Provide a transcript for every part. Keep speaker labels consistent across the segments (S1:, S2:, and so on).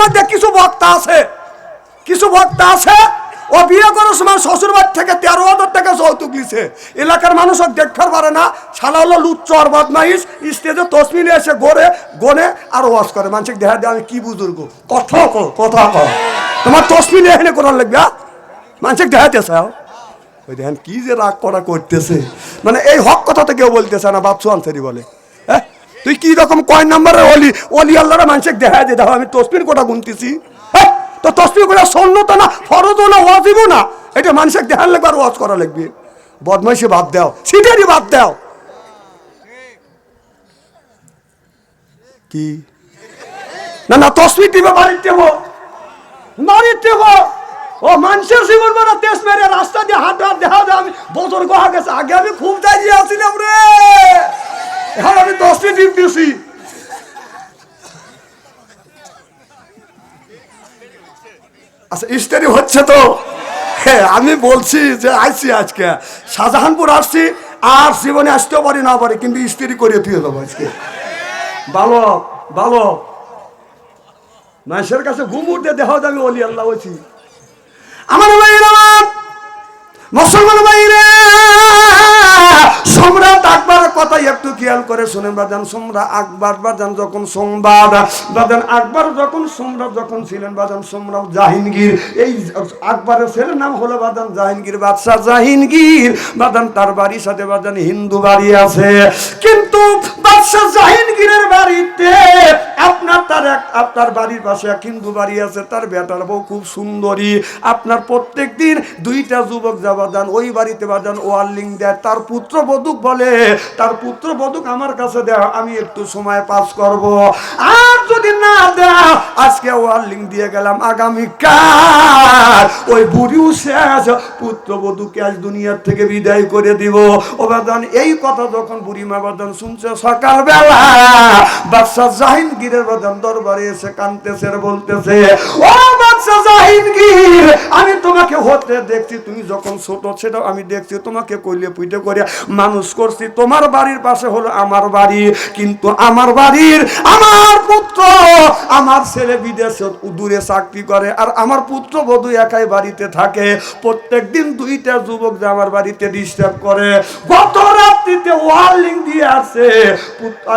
S1: মধ্যে কিছু বক্তা আছে, কিছু বক্তা আছে, ও বিয়ে করার সময় শ্বশুর বাড়ি থেকে তেরো হাজার টাকা যৌতুক লিছে এলাকার মানুষ দেখতে পারে না, শালা হলো লুচ্চর, বদমাইশ, স্টেজে তসমি নিয়ে এসে গড়ে, গনে আর ওয়াশ করে। মানুষকে দেখা দেয় আমি কি বুজুর্গ? কথা কো কথা কো তোমার তসমি নিয়ে এনে করার লাগবে মানুষকে দেখাতেছে ওই দেখেন কি যে রাগ করা করতেছে। মানে এই হক কথাতে কেউ বলতেছে না, বাপসু আনসারি বলে। তুই কি রকম কয় নাম্বারের অলি? অলি আল্লাহরা মানুষকে দেখা দিয়ে দেখো আমি তসমির কোটা গুনতেছি। হ্যাঁ? তো তসমির কোটা সন্ন্যত না, ফরজও না, ওয়াজিবও না। এটা মানুষকে দেখার লাগবে আর ওয়াজ করা লাগবে। বদমাইশি বাদ দাও সিটারি বাদ দাও। কি? না না তসমির দিবে, বাড়ির দেবো বাড়ির দেবো ও, মানুষের জীবন মানে তেজ মেরে রাস্তা দিয়ে হাত দেখা যায় আমি বছর গহা গেছে আগে আমি খুব দাঁড়িয়ে আসছিলাম রে। আমি দশটি ডিম দিয়েছি। আচ্ছা ইস্তারি হচ্ছে তো? হ্যাঁ আমি বলছি যে আইছি আজকে। শাহজাহানপুর আসছি, আর জীবনে আসতেও পারি না পারি, কিন্তু ইস্ত্রি করে দিয়ে দেবো আজকে। ভালো ভালো। মানুষের কাছে ঘুম উঠতে দেহ আমি অলি আল্লাহ বলছি। আমার ভাইয়ের আমার মুসলমান ভাইরে আকবরের কথা একটু খেয়াল করে শুনে বাজান সম্রাট আকবর বাজান যখন সংবাদ বাজান আকবর যখন সম্রাট যখন ছিলেন বাজান সম্রাট জাহিনগীর এই আকবরের ছেলের নাম হলো বাজান জাহিনগীর বাদশাহ জাহিনগীর বাজান তার বাড়ির সাথে বাজান হিন্দু বাড়ি আছে। কিন্তু বাদশাহ জাহিনগীরের বাড়িতে আপনার তার এক, আপনার বাড়ির পাশে এক হিন্দু বাড়ি আছে, তার বেটার বউ খুব সুন্দরী। আপনার প্রত্যেক দিন দুইটা যুবক যাবা যান ওই বাড়িতে বাজান ওয়ার্লিং দেয়, তার পুত্র বধূক বলে, তার পুত্র বধূক আমার কাছে দেয়, আমি একটু সময় পাস করব। আর যদি না দেয়, আজকে ওয়ার্লিং দিয়ে গেলাম আগামীকাল ওই বুড়িও শেষ পুত্র বধূকে আজ দুনিয়ার থেকে বিদায় করে দিব। ও বাদান, এই কথা যখন বুড়িমা বাদান শুনছে, সকালবেলা বাদশাহ জাহিনগীরের বাদান দরবারে এসে কানতেছে আর বলতেছে, ও জাহিনগীর আমি তোমাকে হতে দেখছি, তুমি যখন ছোট ছিল, আমি দেখছি তোমাকে কইলে পুইটে করে মানুষ করছি। তোমার বাড়ির পাশে হলো আমার বাড়ি, কিন্তু আমার বাড়ির আমার পুত্র আমার ছেলে বিদেশে দূরে চাকরি করে, আর আমার পুত্র একাই বাড়িতে থাকে। প্রত্যেক দিন দুইটা যুবক যে আমার বাড়িতে ডিস্টার্ব করে। গত রাত্রিতে ওয়ার্লিং দিয়ে আছে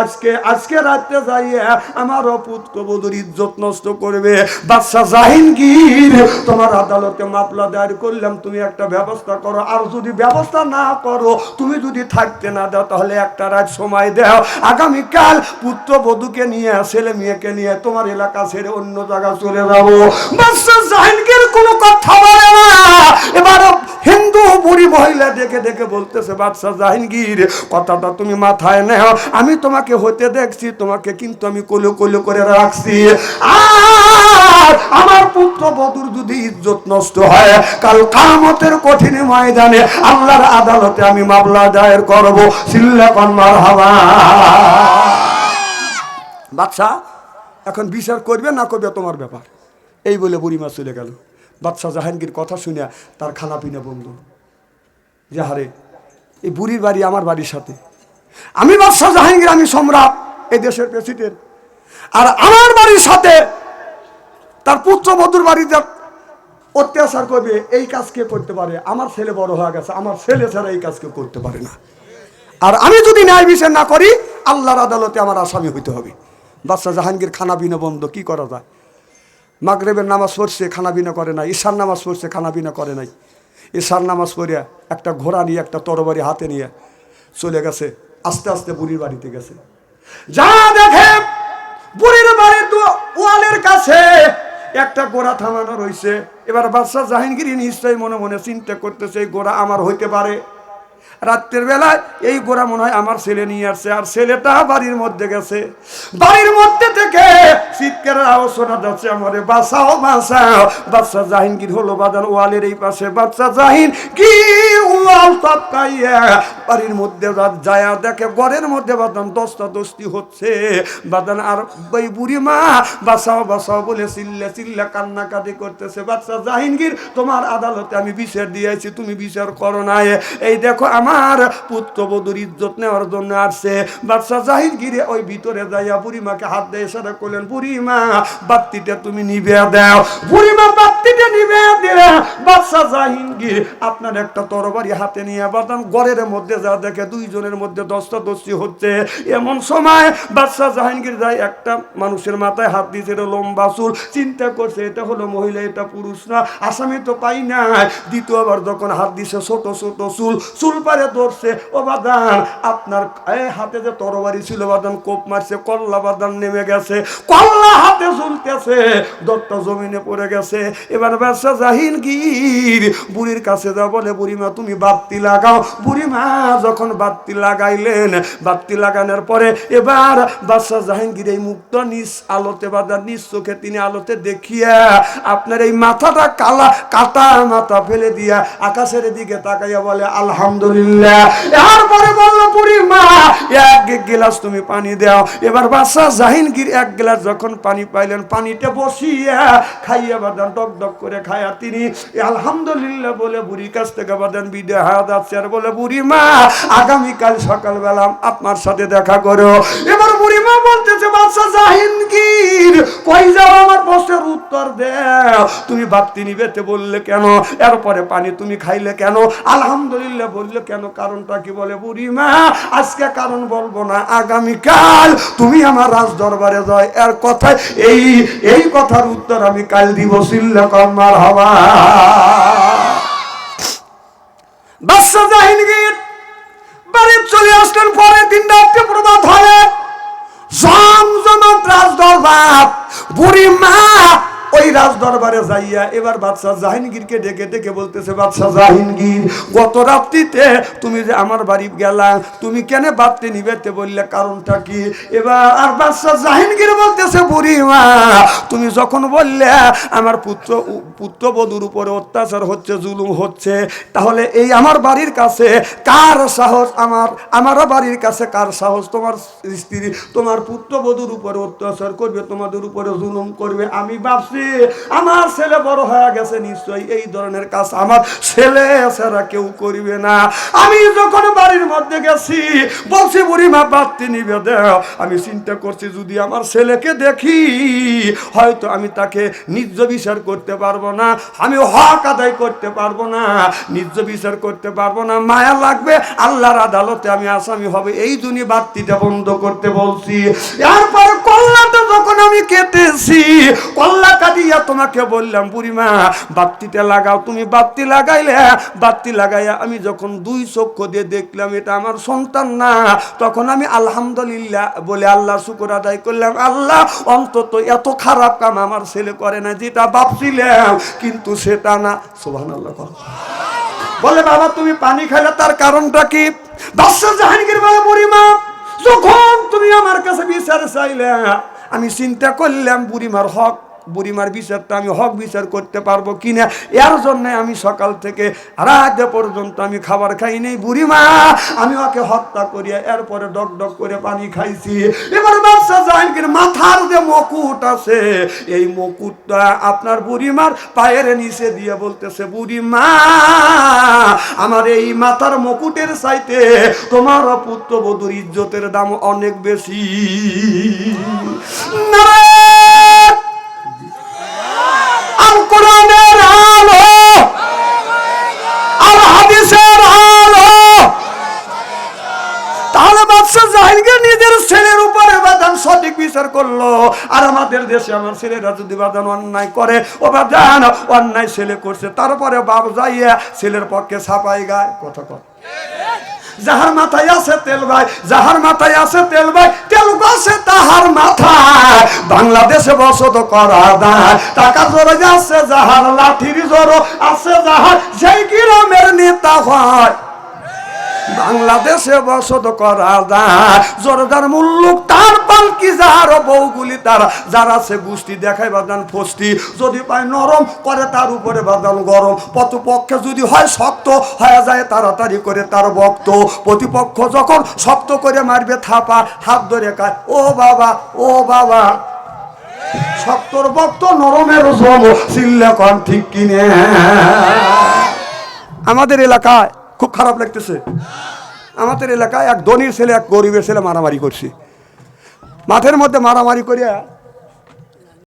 S1: আজকে আজকে রাত্রে যাইয়ে আমারও পুত্র বধূর ইজ্জত নষ্ট করবে। বাদশাহ জাহিনগীর তোমার আদালতে মামলা দায়ের করলাম, তুমি একটা ব্যবস্থা করো। আর যদি ব্যবস্থা না করো, তুমি যদি থাকতে না দাও, তাহলে একটা রাত সময় দাও। আগামীকাল পুত্র বধূকে নিয়ে, ছেলে মেয়েকে নিয়ে তোমার এলাকা ছেড়ে অন্য জায়গা চলে যাব। জাহিনগীর কোনো কথা বলে না। এবার হিন্দু বুড়ি মহিলা দেখে দেখে বলতেছে বাদশাহ জাহিনগীর কথাটা তুমি মাথায় নেও। আমি তোমাকে হতে দেখছি, তোমাকে কিন্তু আমি কোলো কোলো করে রাখছি। আমার পুত্র বধুর যদি ইজ্জত নষ্ট হয়, কাল কামতের কঠিন ময়দানে আল্লাহর আদালতে আমি মামলা দায়ের করব। সিল্লা কন্মার হাওয়া বাদশাহ এখন বিচার করবে না করবে তোমার ব্যাপার? এই বলে বুড়িমা চলে গেল। বাদশাহ জাহাঙ্গীর কথা শুনে তার খানা পিনা বন্ধ যাহারে এই বুড়ির বাড়ি আমার বাড়ির সাথে। আমি বাদশাহ জাহাঙ্গীর, আমি সম্রাট, এই দেশের প্রেসিডেন্ট। আর আমার বাড়ির সাথে তার পুত্র বধুর বাড়িতে অত্যাচার করবে, এই কাজ কে করতে পারে? আমার ছেলে বড় হয়ে গেছে, আমার ছেলে ছাড়া এই কাজ কেউ করতে পারে না। আর আমি যদি ন্যায় বিচার না করি, আল্লাহর আদালতে আমার আসামি হইতে হবে। বাদশাহ জাহাঙ্গীর খানা বিনা বন্ধ, কি করা যায়? মাগরেবের নামাজ পড়ছে খানা বিনা করে নাই। ঈশার নামাজ পড়ছে খানা বিনা করে নাই। ঈশার নামাজ পড়িয়া একটা ঘোড়া নিয়ে, একটা তরবারি হাতে নিয়ে চলে গেছে, আস্তে আস্তে বুড়ির বাড়িতে গেছে। যা দেখে বুড়ির বাড়ির ওয়ালের কাছে একটা গোড়া থামানো রয়েছে। এবার বাদশাহ জাহাঙ্গীর নিশ্চয়ই মনে মনে চিন্তা করতেছে গোড়া আমার হইতে পারে। রাত্রের বেলায় এই গোড়া মনে হয় আমার ছেলে নিয়ে আসছে, আর ছেলেটা বাড়ির মধ্যে গেছে। বাড়ির মধ্যে থেকে চিৎকারের আওয়াজ শোনা যাচ্ছে, আমারে বাসাও বাসাও বাচ্চা জাহিনগীর হলো বাজার ওয়ালের এই পাশে? বাচ্চা জাহিন কি ওয়াল বাড়ির মধ্যে যায়া দেখে ঘরের মধ্যে বাদান দস্তা দস্তি হচ্ছে। বাদান আর ওই বুড়ি মা বাসাও বাসাও বলে চিল্লা চিল্লা কান্নাকাটি করতেছে। বাচ্চা জাহিনগীর তোমার আদালতে আমি বিচার দিয়েছি তুমি বিচার করো না এই দেখো, আমার পুত্রবধূর ইজ্জত নেওয়ার জন্য আসছে। বাদশাহ জাহিরগিরে ওই ভিতরে যাইয়া বুড়িমাকে হাত দিয়ে সারা করলেন, বুড়িমা, বাত্তিটা তুমি নিবে দাও। বুড়িমা বাত্তিটা নিবে দিলে বাদশাহ জাহিরগির আপনার একটা তরবারি হাতে নিয়ে বাদাম গড়ের মধ্যে যা দেখে দুইজনের মধ্যে দশটা দশটি হচ্ছে। এমন সময় বাদশাহ জাহাঙ্গীর যায়, একটা মানুষের মাথায় হাত দিয়েছে, এটা লম্বা চুল, চিন্তা করছে, এটা হলো মহিলা, এটা পুরুষ না, আসামি তো পাই না দ্বিতীয়বার যখন হাত দিছে ছোট ছোট চুল চুল পারে ধরছে। ও বাদান আপনার হাতে যে তরবারি ছিল বাদান কোপ মারছে, কল্লা বাদান নেমে গেছে। কল্লা হাতে চলতেছে দত্ত জমিনে পড়ে গেছে। এবার ব্যবসা জাহিনগীর বুড়ির কাছে যা বলে, বুড়িমা, তুমি বাতি লাগাও। বুড়িমা যখন বাতি লাগাইলেন, বাতি লাগানোর পরে এবার বাদশাহ জাহাঙ্গীর এই মুক্ত নিজ আলোতে বাদা নিজ চোখে তিনি আলোতে দেখিয়া আপনার এই মাথাটা কালা কাটা মাথা ফেলে দিয়া আকাশের দিকে তাকাইয়া বলে, আলহামদুলিল্লাহ। এরপরে বলল বুড়িমা এক গিলাস তুমি পানি এবার বাদশাহ এক গ্লাস যখন পানি পাইলেন বসিয়া বাদান ডক ডক করে খায়া তিনি আলহামদুলিল্লাহ বলে কাছ থেকে বাদান আছে। আর বলে, বুড়ি মা, আগামীকাল সকালবেলা আপনার সাথে দেখা করো। এবার বুড়ি মা বলতেছে বাদশা জাহিনগীর, কই যাও প্রশ্নের উত্তর দেও। তুমি বাত্তি নিবেতে বললে কেন? এরপরে পানি তুমি খাইলে কেন? আলহামদুলিল্লাহ বললে কেন? কারণটা কি বলে বুড়ি মা? আজকে কারণ বলব না, আগামীকাল তুমি আমার রাজ দরবারে যাও। এর কথায় এই এই কথার উত্তর আমি কাল দিব, সিল্লা কর্মার হওয়া বাদশা জাহিনগীর বাড়ি চলে আসলেন, পরের দিন রাত্রে প্রভাত হয় জমজমাট রাজ দরবার। বুড়ি মা ওই রাজ দরবারে যাইয়া এবার বাদশাহ জাহিনগীরকে ডেকে ডেকে বলতেছে, বাদশাহ জাহিনগীর গত রাত্রিতে তুমি যে আমার বাড়ি গেলা, তুমি কেন বাড়তে নিবেতে বললে, কারণটা কি? এবার আর বাদশাহ জাহিনগীর বলতেছে বুড়ি মা তুমি যখন বললে আমার পুত্র, পুত্রবধূর উপরে অত্যাচার হচ্ছে, জুলুম হচ্ছে, তাহলে এই আমার বাড়ির কাছে কার সাহস? আমার আমার বাড়ির কাছে কার সাহস? তোমার স্ত্রী তোমার পুত্রবধূর উপরে অত্যাচার করবে, তোমাদের উপরে জুলুম করবে, আমি ভাবছি আমার ছেলে বড় হয়ে গেছে, নিশ্চয়ই এই ধরনের কাজ আমার ছেলে ছাড়া কেউ করবে না। আমি যখন বাড়ির মধ্যে গেছি, বলছি, বুড়ি মা, বাড়তি নিবে, দেও। আমি চিন্তা করছি, যদি আমার ছেলেকে দেখি, হয়তো আমি তাকে নিজ বিচার করতে পারব না, আমি হক আদায় করতে পারব না নিজ বিচার করতে পারব না, মায়া লাগবে, আল্লাহর আদালতে আমি আসামি হবে, এই দুনি বাড়তিটা বন্ধ করতে বলছি। এরপর কল্লাটা যখন আমি কেটেছি কল্লা কাটিয়া তোমাকে বললাম, বুড়িমা, বাত্তিটা লাগাও, তুমি বাত্তি লাগাইলে, বাত্তি লাগাইয়া আমি যখন দুই চক্ষু দিয়ে দেখলাম, এটা আমার সন্তান না, তখন আমি আলহামদুলিল্লাহ বলে আল্লাহ শুকুর আদায় করলাম, আল্লাহ, অন্তত এত খারাপ কাম আমার ছেলে করে না, যেটা ভাবছিলাম, কিন্তু সেটা না। সোভান আল্লাহ বলে, বাবা, তুমি পানি খাইলে তার কারণটা কি? বাদশাহ জাহাঙ্গীর বলে, বুড়িমা, যখন তুমি আমার কাছে বিচার চাইলে, আমি চিন্তা করলাম, বুড়িমার হক বুড়িমার বিচারটা আমি হক বিচার করতে পারব কিনা? এর জন্য আমি সকাল থেকে রাত পর্যন্ত আমি খাবার খাই নেই। বুড়িমা, আমি ওকে হত্যা করিয়া এরপরে ডক ডক করে পানি খাইছি। এবার বাদশাহ জাহাঙ্গীর মাথার যে মুকুট আছে, এই মুকুটটা আপনার বুড়িমার পায়ের নিচে দিয়ে বলতেছে, বুড়িমা, আমার এই মাথার মুকুটের চাইতে তোমার পুত্রবধূর ইজ্জতের দাম অনেক বেশি। নারায়ণ! বিচার করল। আর আমাদের দেশে আমার ছেলেরা যদি বাদান অন্যায় করে, ও বাদান অন্যায় ছেলে করছে, তারপরে বাপ যাইয়া ছেলের পক্ষে ছাপাই গায়। কথা কথা যাহার মাথায় আছে তেল ভাই, যাহার মাথায় আছে তেল ভাই, তেল গাছে তাহার মাথায়। বাংলাদেশে বসত করা দায়। টাকা জোরে যাচ্ছে, যাহার লাঠির জোর আছে, যাহার সেই গ্রামের নেতা হয়। বাংলাদেশে বসত করা যায়। জোরদার মুল্লুক, তার পালকি যার বউগুলি তার। যারা সে গোষ্ঠী দেখায় বাদান ফস্তি যদি পায় নরম, করে তার উপরে বাদান গরম। প্রতিপক্ষে যদি হয় শক্ত, হয়ে যায় তাড়াতাড়ি করে তার বক্ত। প্রতিপক্ষ যখন শক্ত করে মারবে থাপা, হাত ধরে কায়, ও বাবা ও বাবা। শক্তর বক্ত, নরমের জম চিল্লে কন ঠিক কিনে। আমাদের এলাকায় খুব খারাপ লাগতেছে। আমাদের এলাকায় এক ধনির ছেলে, এক গরিবের ছেলে মারামারি করছে। মাঠের মধ্যে মারামারি করিয়া